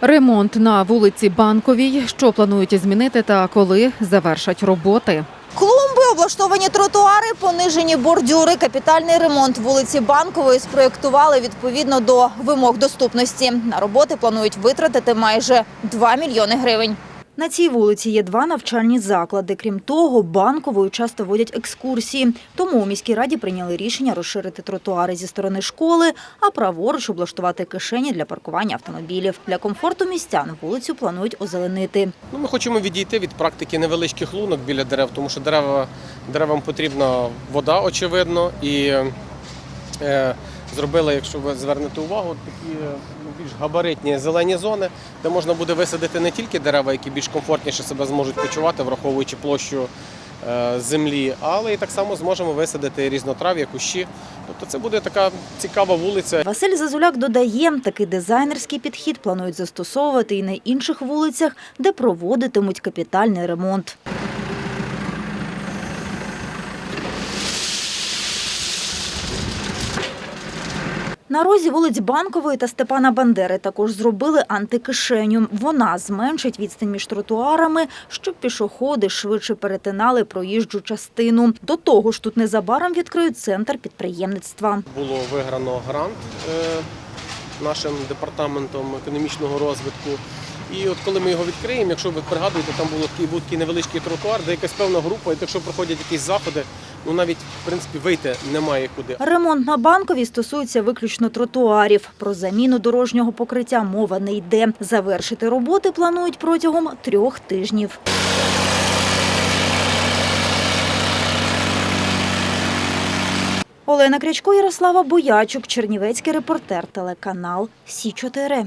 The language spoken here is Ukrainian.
Ремонт на вулиці Банковій. Що планують змінити та коли завершать роботи? Клумби, облаштовані тротуари, понижені бордюри, капітальний ремонт вулиці Банкової спроєктували відповідно до вимог доступності. На роботи планують витратити майже 2 мільйони гривень. На цій вулиці є два навчальні заклади. Крім того, банковою часто водять екскурсії. Тому у міській раді прийняли рішення розширити тротуари зі сторони школи, а праворуч облаштувати кишені для паркування автомобілів. Для комфорту містян вулицю планують озеленити. Ну, ми хочемо відійти від практики невеличких лунок біля дерев, тому що дерева, деревам потрібна вода, очевидно, і е, зробили, якщо ви звернете увагу, такі е, ну, більш габаритні зелені зони, де можна буде висадити не тільки дерева, які більш комфортніше себе зможуть почувати, враховуючи площу е, землі, але і так само зможемо висадити різнотрав'я, кущі. Тобто це буде така цікава вулиця. Василь Зазуляк додає, такий дизайнерський підхід планують застосовувати і на інших вулицях, де проводитимуть капітальний ремонт. На розі вулиць Банкової та Степана Бандери також зробили антикишеню. Вона зменшить відстань між тротуарами, щоб пішоходи швидше перетинали проїжджу частину. До того ж, тут незабаром відкриють центр підприємництва. було виграно грант е, нашим департаментом економічного розвитку. І от коли ми його відкриємо, якщо ви пригадуєте, там був такий невеличкий тротуар, де якась певна група, і якщо проходять якісь заходи, ну навіть в принципі вийти немає куди. Ремонт на банковій стосується виключно тротуарів. Про заміну дорожнього покриття мова не йде. Завершити роботи планують протягом трьох тижнів. Олена Крячко, Ярослава Боячук, Чернівецький репортер, телеканал Сі 4